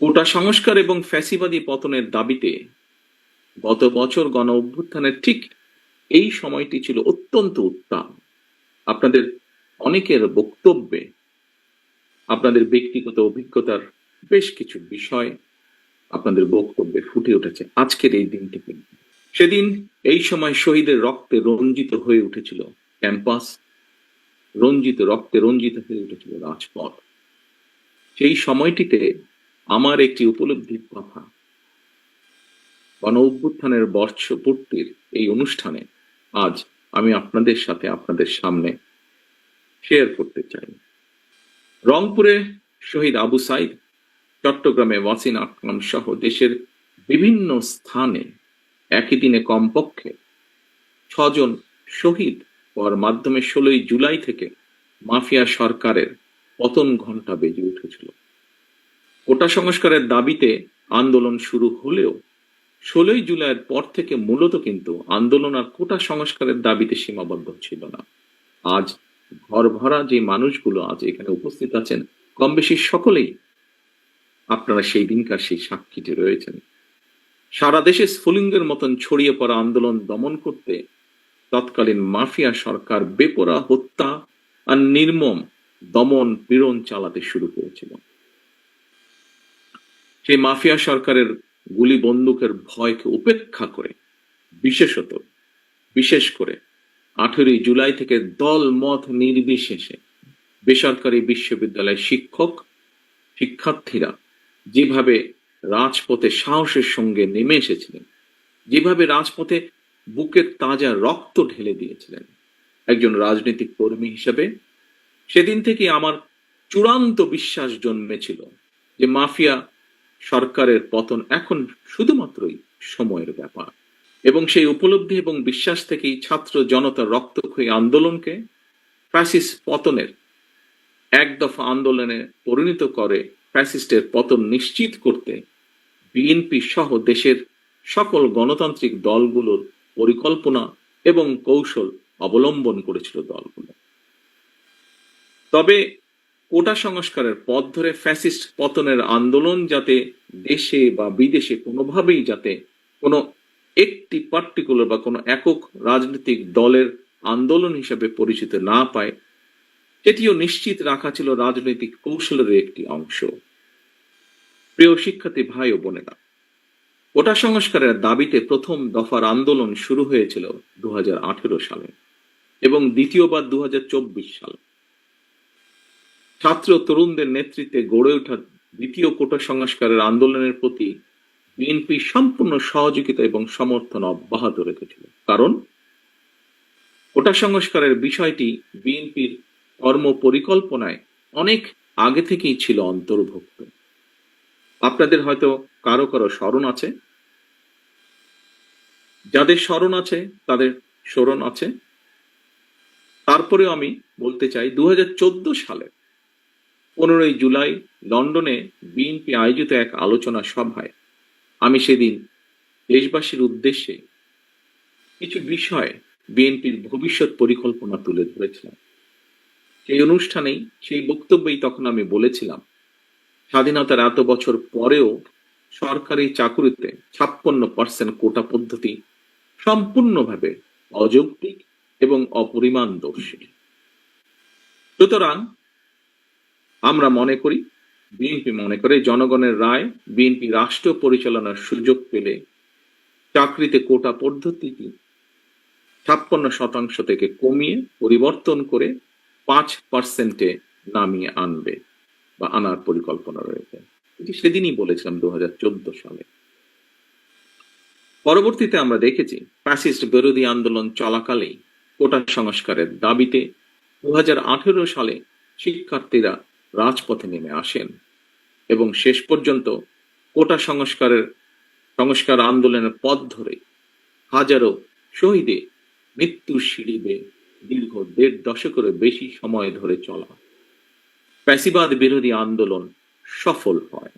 কোটা সংস্কার এবং ফ্যাসিবাদী পতনের দাবিতে গত বছর গণ অভ্যুত্থানের ঠিক এই সময়টি ছিল অত্যন্ত উত্তাপ আপনাদের অনেকের বক্তব্যে, আপনাদের ব্যক্তিগত অভিজ্ঞতার বেশ কিছু বিষয় আপনাদের বক্তব্যে ফুটে উঠেছে। আজকের এই দিনটিতে সেদিন এই সময় শহীদের রক্তে রঞ্জিত হয়ে উঠেছিল ক্যাম্পাস, রঞ্জিত রক্তে রঞ্জিত হয়ে উঠেছিল রাজপথ। সেই সময়টিতে আমার একটি উপলব্ধির কথা। গণ অভ্যুত্থানের বর্ষপূর্তির এই অনুষ্ঠানে আজ আমি আপনাদের সাথে আপনাদের সামনে শেয়ার করতে চাই। রংপুরে শহীদ আবু সাইদ, চট্টগ্রামে ওয়াসিন আকরাম সহ দেশের বিভিন্ন স্থানে একই দিনে কমপক্ষে ছজন শহীদ হওয়ার মাধ্যমে ষোলোই জুলাই থেকে মাফিয়া সরকারের পতন ঘণ্টা বেজে উঠেছিল। কোটা সংস্কারের দাবিতে আন্দোলন শুরু হলেও ষোলোই জুলাইয়ের পর থেকে মূলত কিন্তু আন্দোলন আর কোটা সংস্কারের দাবিতে সীমাবদ্ধ ছিল না। আজ ঘর ভরা যে মানুষগুলো আজ এখানে উপস্থিত আছেন কম বেশি সকলেই আপনারা সেই দিনকার সেই সাক্ষীটি রয়েছেন। সারা দেশে স্ফুলিঙ্গের মতন ছড়িয়ে পড়া আন্দোলন দমন করতে তৎকালীন মাফিয়া সরকার বেপরা হত্যা আর নির্মম দমন পীড়ন চালাতে শুরু করেছিল। সেই মাফিয়া সরকারের গুলি বন্দুকের ভয়কে উপেক্ষা করে, বিশেষত, বিশেষ করে আঠেরোই জুলাই থেকে দল মত নির্বিশেষে বেসরকারি বিশ্ববিদ্যালয়ের শিক্ষক, শিক্ষার্থীরা যেভাবে রাজপথে সাহসের সঙ্গে নেমে এসেছিলেন, যেভাবে রাজপথে বুকের তাজা রক্ত ঢেলে দিয়েছিলেন, একজন রাজনৈতিক কর্মী হিসেবে, সেদিন থেকে আমার চূড়ান্ত বিশ্বাস জন্মেছিল যে মাফিয়া সরকারের পতন এখন শুধুমাত্রই সময়ের ব্যাপার। এবং সেই উপলব্ধি এবং বিশ্বাস থেকেই ছাত্র জনতার রক্তক্ষয়ী আন্দোলনকে ফ্যাসিস পতনের এক দফা আন্দোলনে পরিণত করে ফ্যাসিস্টের পতন নিশ্চিত করতে বিএনপি সহ দেশের সকল গণতান্ত্রিক দলগুলোর পরিকল্পনা এবং কৌশল অবলম্বন করেছিল দলগুলো। তবে কোটা সংস্কারের পথ ধরে ফ্যাসিস্ট পতনের আন্দোলন যাতে দেশে বা বিদেশে কোনোভাবেই যাতে কোনো একটি পার্টিকুলার বা কোনো একক রাজনৈতিক দলের আন্দোলন হিসেবে পরিচিত না পায় সেটিও নিশ্চিত রাখা ছিল রাজনৈতিক কৌশলের একটি অংশ। প্রিয় শিক্ষার্থী, ভাই ও বোনেরা, কোটা সংস্কারের দাবিতে প্রথম দফার আন্দোলন শুরু হয়েছিল দু হাজার আঠেরো সালে এবং দ্বিতীয়বার দুহাজার চব্বিশ সালে। ছাত্র তরুণদের নেতৃত্বে গড়ে ওঠা দ্বিতীয় কোটা সংস্কারের আন্দোলনের প্রতি বিএনপি সম্পূর্ণ সহযোগিতা এবং সমর্থন অব্যাহত রেখেছিল। কারণ কোটা সংস্কারের বিষয়টি বিএনপির কর্ম পরিকল্পনায় অনেক আগে থেকেই ছিল অন্তর্ভুক্ত। আপনাদের হয়তো কারও কারও স্মরণ আছে। যাদের স্মরণ আছে, তাদের স্মরণ আছে। তারপরেও আমি বলতে চাই দু হাজার চোদ্দ সালে পনেরোই জুলাই লন্ডনে বিএনপি আয়োজিত এক আলোচনা সভায় আমি সেদিন দেশবাসীর উদ্দেশ্যে কিছু বিষয় বিএনপির ভবিষ্যৎ পরিকল্পনা তুলে ধরেছিলাম। সেই অনুষ্ঠানেই, সেই বক্তব্যেই তখন আমি বলেছিলাম, স্বাধীনতার এত বছর পরেও সরকারি চাকুরিতে ছাপ্পান্ন পার্সেন্ট কোটা পদ্ধতি সম্পূর্ণভাবে অযৌক্তিক এবং অপরিমাণ দোষী। সুতরাং আমরা মনে করি বিএনপি মনে করে, জনগণের রায় বিএনপি রাষ্ট্র পরিচালনার সুযোগ পেলে চাকরিতে কোটা পদ্ধতিটি ছাপ্পান্ন শতাংশ থেকে কমিয়ে পরিবর্তন করে পাঁচ পার্সেন্টে নামিয়ে আনবে বা আনার পরিকল্পনা রয়েছে। এটি সেদিনই বলেছিলাম দু হাজার চোদ্দ সালে। পরবর্তীতে আমরা দেখেছি, ফ্যাসিস্ট বিরোধী আন্দোলন চলাকালেই কোটা সংস্কারের দাবিতে দু হাজার আঠেরো সালে শিক্ষার্থীরা রাজপথে নেমে আসেন এবং শেষ পর্যন্ত কোটা সংস্কারের, সংস্কার আন্দোলনের পথ ধরে হাজারো শহীদে মৃত্যুর সিঁড়িবে দীর্ঘ দেড় দশকেরও বেশি সময় ধরে চলা। প্যাসিবাদ বিরোধী আন্দোলন সফল হয়।